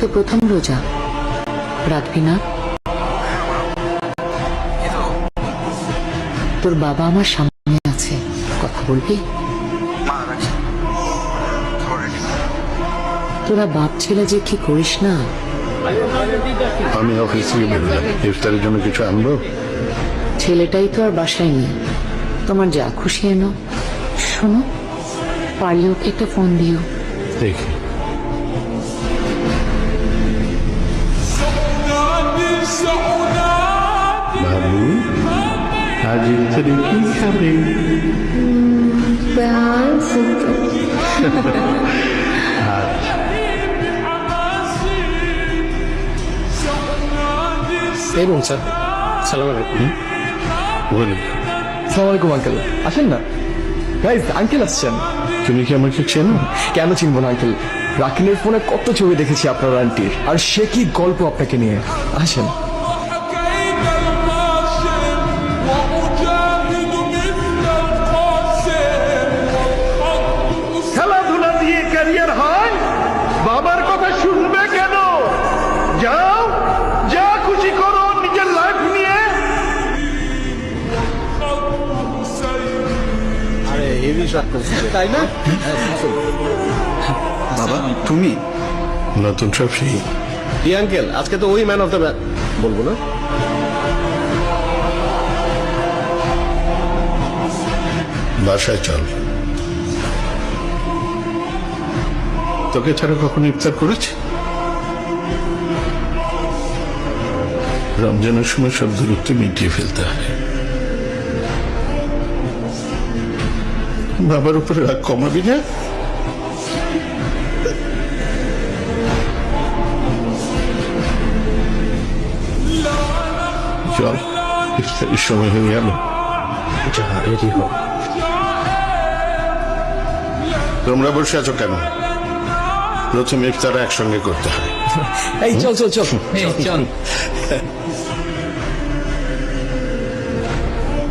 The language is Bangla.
তো প্রথম রোজা। রাখবি না তোর বাবা আমার সামনে আছে। কথা বলবি। তোরা বাপ ছেলে যে কি করিস না? আমি অফিস থেকে বেরোলাম ইফতারের জন্য কিছু আনব? ছেলেটাই তো আর বাসায় নেই। তোমার যা খুশি এনো। শোনো পারলে ওকে একটা ফোন দিও। দেখি। আজ ইফতারে কি খাবে? এই রুম স্যার। সালাম আলাইকুম। বলে সালাম আলাইকুম আঙ্কেল। আসেন না? গাইজ আঙ্কেল আসছেন। তুমি কি আমাকে চেনো? কেন চিনবো না আঙ্কেল? রাকিনের ফোনে কত ছবি দেখেছি আপনার আন্টির আর সে কি গল্প আপনাকে নিয়ে? আসেন। বাবার কথা শুনবে কেন? যাও যা খুশি করো নিজের লাইফ নিয়ে। তাই না? বাবা তুমি? নতুন ট্রফি ই আঙ্কেল আজকে তো ওই ম্যান অফ দ্য বলব না? বাসায় চল। তোকে ছাড়া কখনো ইফতার করেছি? রমজানের সময় সব দূরত্ব মিটিয়ে ফেলতে হয়। বাবার উপরে রাগ কমাবি না? চল ইফতারের সময় হয়ে গেল। হোক তোমরা বসে আছো কেন? প্রথম ইফতার একসঙ্গে করতে হয়। এই চল চল চল।